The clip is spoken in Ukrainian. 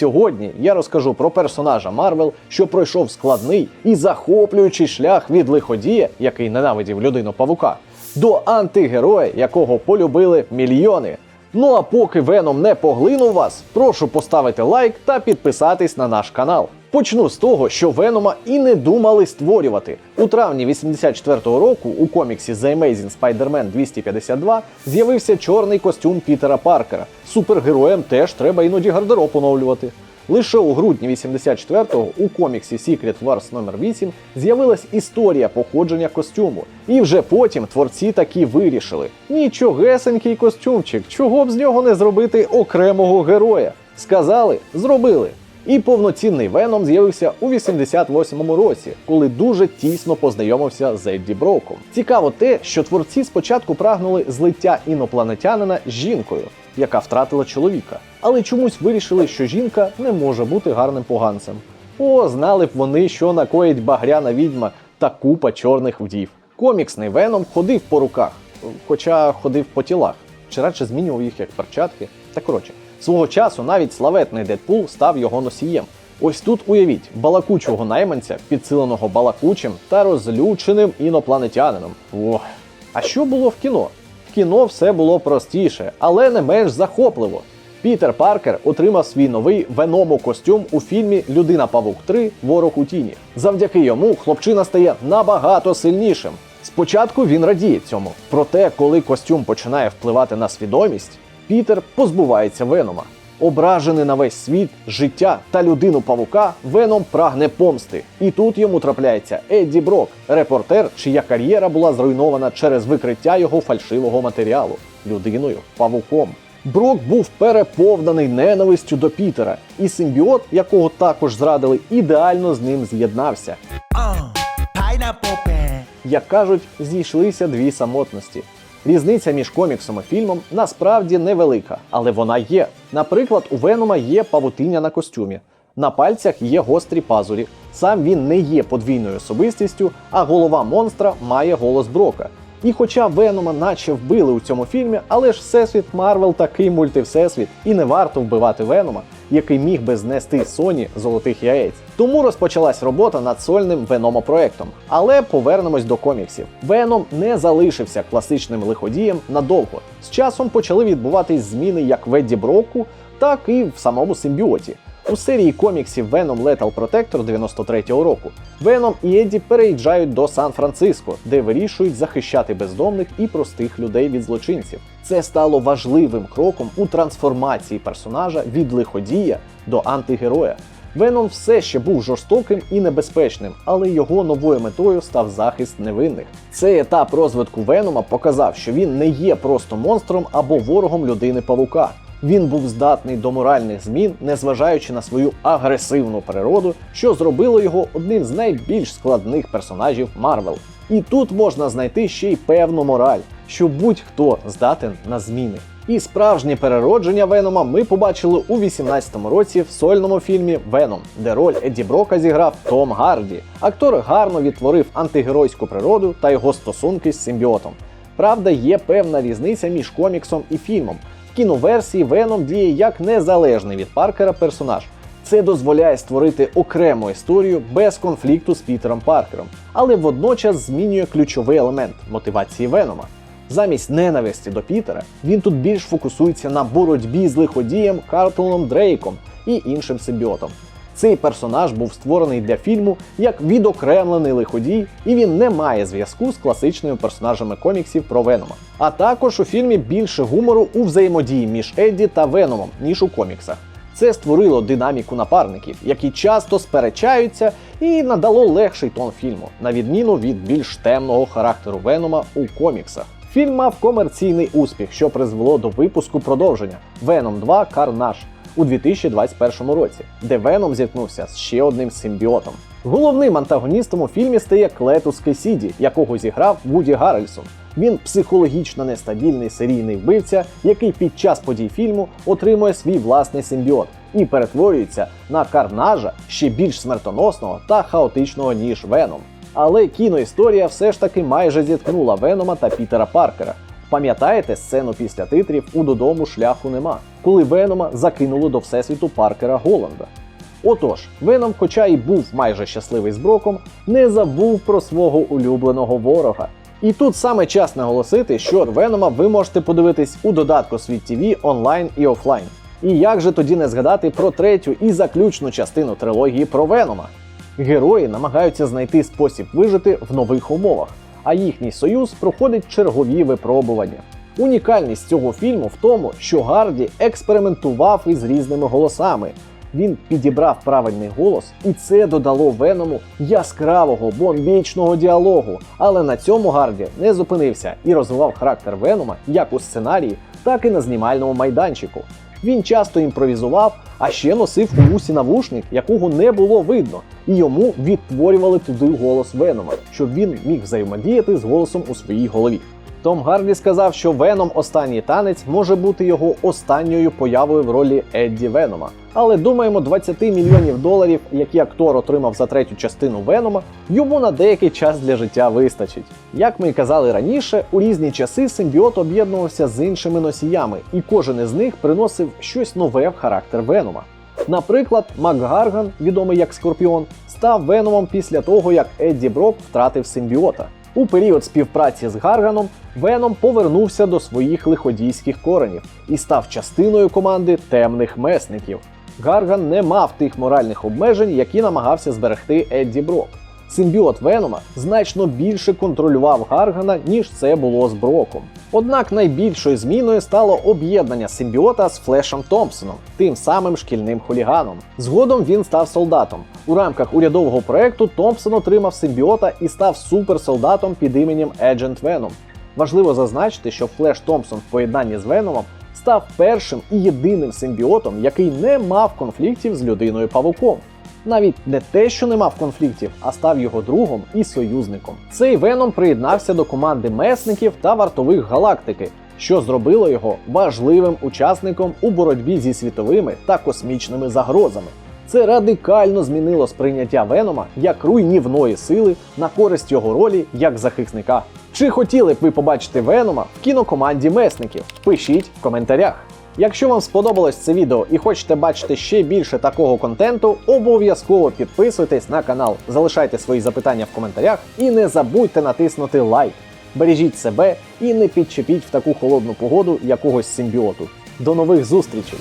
Сьогодні я розкажу про персонажа Марвел, що пройшов складний і захоплюючий шлях від лиходія, який ненавидів людину павука, до антигероя, якого полюбили мільйони. Ну а поки Веном не поглинув вас, прошу поставити лайк та підписатись на наш канал. Почну з того, що Венома і не думали створювати. У травні 84-го року у коміксі The Amazing Spider-Man 252 з'явився чорний костюм Пітера Паркера. Супергероям теж треба іноді гардероб оновлювати. Лише у грудні 84-го у коміксі Secret Wars номер 8 з'явилась історія походження костюму. І вже потім творці таки вирішили: нічогесенький костюмчик, чого б з нього не зробити окремого героя. Сказали, зробили. І повноцінний Веном з'явився у 88-му році, коли дуже тісно познайомився з Едді Броком. Цікаво те, що творці спочатку прагнули злиття інопланетянина з жінкою, яка втратила чоловіка, але чомусь вирішили, що жінка не може бути гарним поганцем. О, знали б вони, що накоїть багряна відьма та купа чорних вдів. Коміксний Веном ходив по руках, хоча ходив по тілах, чи радше змінював їх як перчатки. Та коротше, свого часу навіть славетний Дедпул став його носієм. Ось тут уявіть балакучого найманця, підсиленого балакучим та розлюченим інопланетянином. Ох. А що було в кіно? Кіно все було простіше, але не менш захопливо. Пітер Паркер отримав свій новий веному костюм у фільмі Людина Павук 3 Ворог у тіні. Завдяки йому хлопчина стає набагато сильнішим. Спочатку він радіє цьому, проте, коли костюм починає впливати на свідомість, Пітер позбувається Венома. Ображений на весь світ, життя та людину павука, Веном прагне помсти. І тут йому трапляється Едді Брок, репортер, чия кар'єра була зруйнована через викриття його фальшивого матеріалу людиною павуком. Брок був переповнений ненавистю до Пітера, і симбіот, якого також зрадили, ідеально з ним з'єднався. Uh. Як кажуть, зійшлися дві самотності. Різниця між коміксом і фільмом насправді невелика, але вона є. Наприклад, у Венома є павутиння на костюмі, на пальцях є гострі пазурі. Сам він не є подвійною особистістю, а голова монстра має голос Брока. І хоча Венома наче вбили у цьому фільмі, але ж всесвіт Марвел такий мультивсесвіт, і не варто вбивати Венома, який міг би знести Sony золотих яєць. Тому розпочалась робота над сольним Веномо-проектом. Але повернемось до коміксів. Веном не залишився класичним лиходієм надовго. З часом почали відбуватись зміни як в Едді Броку, так і в самому симбіоті. У серії коміксів Venom Lethal Protector 93-го року Веном і Едді переїжджають до Сан-Франциско, де вирішують захищати бездомних і простих людей від злочинців. Це стало важливим кроком у трансформації персонажа від лиходія до антигероя. Веном все ще був жорстоким і небезпечним, але його новою метою став захист невинних. Цей етап розвитку Венома показав, що він не є просто монстром або ворогом людини павука. Він був здатний до моральних змін, незважаючи на свою агресивну природу, що зробило його одним з найбільш складних персонажів Марвел. І тут можна знайти ще й певну мораль, що будь-хто здатен на зміни. І справжнє переродження Венома ми побачили у 18-му році в сольному фільмі Веном, де роль Едді Брока зіграв Том Гарді. Актор гарно відтворив антигеройську природу та його стосунки з симбіотом. Правда, є певна різниця між коміксом і фільмом. Кіноверсії Веном діє як незалежний від Паркера персонаж. Це дозволяє створити окрему історію без конфлікту з Пітером Паркером, але водночас змінює ключовий елемент мотивації Венома. Замість ненависті до Пітера він тут більш фокусується на боротьбі з лиходієм Картоном Дрейком і іншим симбіотом. Цей персонаж був створений для фільму як відокремлений лиходій, і він не має зв'язку з класичними персонажами коміксів про Венома. А також у фільмі більше гумору у взаємодії між Едді та Веномом, ніж у коміксах. Це створило динаміку напарників, які часто сперечаються, і надало легший тон фільму, на відміну від більш темного характеру Венома у коміксах. Фільм мав комерційний успіх, що призвело до випуску продовження Venom 2 Карнаж у 2021 році, де Веном зіткнувся з ще одним симбіотом. Головним антагоністом у фільмі стає Клетус Кесіді, якого зіграв Вуді Гаррельсон. Він психологічно нестабільний серійний вбивця, який під час подій фільму отримує свій власний симбіот і перетворюється на карнажа ще більш смертоносного та хаотичного ніж Веном. Але кіноісторія все ж таки майже зіткнула Венома та Пітера Паркера. Пам'ятаєте сцену після титрів у додому шляху нема, коли Венома закинули до всесвіту Паркера Голланда. Отож, Веном, хоча й був майже щасливий з Броком, не забув про свого улюбленого ворога. І тут саме час наголосити, що Венома ви можете подивитись у додатку Світ ТВ онлайн і офлайн. І як же тоді не згадати про третю і заключну частину трилогії про Венома? Герої намагаються знайти спосіб вижити в нових умовах, а їхній союз проходить чергові випробування. Унікальність цього фільму в тому, що Гарді експериментував із різними голосами. Він підібрав правильний голос, і це додало Веному яскравого бомбічного діалогу. Але на цьому Гарді не зупинився і розвивав характер Венома як у сценарії, так і на знімальному майданчику. Він часто імпровізував, а ще носив у вусі навушник, якого не було видно, і йому відтворювали туди голос Венома, щоб він міг взаємодіяти з голосом у своїй голові. Том Гарді сказав, що Веном останній танець може бути його останньою появою в ролі Едді Венома. Але думаємо, 20 мільйонів доларів, які актор отримав за третю частину Венома, йому на деякий час для життя вистачить. Як ми і казали раніше, у різні часи симбіот об'єднувався з іншими носіями, і кожен із них приносив щось нове в характер Венома. Наприклад, Макгарган, відомий як Скорпіон, став Веномом після того, як Едді Брок втратив симбіота. У період співпраці з Гарганом Веном повернувся до своїх лиходійських коренів і став частиною команди темних месників. Гарган не мав тих моральних обмежень, які намагався зберегти Едді Брок. Симбіот Венома значно більше контролював Гаргана, ніж це було з Броком. Однак найбільшою зміною стало об'єднання симбіота з Флешем Томпсоном, тим самим шкільним хуліганом. Згодом він став солдатом. У рамках урядового проекту Томпсон отримав симбіота і став суперсолдатом під іменем Agent Venom. Важливо зазначити, що Флеш Томпсон в поєднанні з Веномом став першим і єдиним симбіотом, який не мав конфліктів з людиною павуком. Навіть не те, що не мав конфліктів, а став його другом і союзником. Цей Веном приєднався до команди месників та вартових галактики, що зробило його важливим учасником у боротьбі зі світовими та космічними загрозами. Це радикально змінило сприйняття Венома як руйнівної сили на користь його ролі як захисника. Чи хотіли б ви побачити Венома в кінокоманді месників? Пишіть в коментарях. Якщо вам сподобалось це відео і хочете бачити ще більше такого контенту, обов'язково підписуйтесь на канал, залишайте свої запитання в коментарях і не забудьте натиснути лайк. Бережіть себе і не підчепіть в таку холодну погоду якогось симбіоту. До нових зустрічей!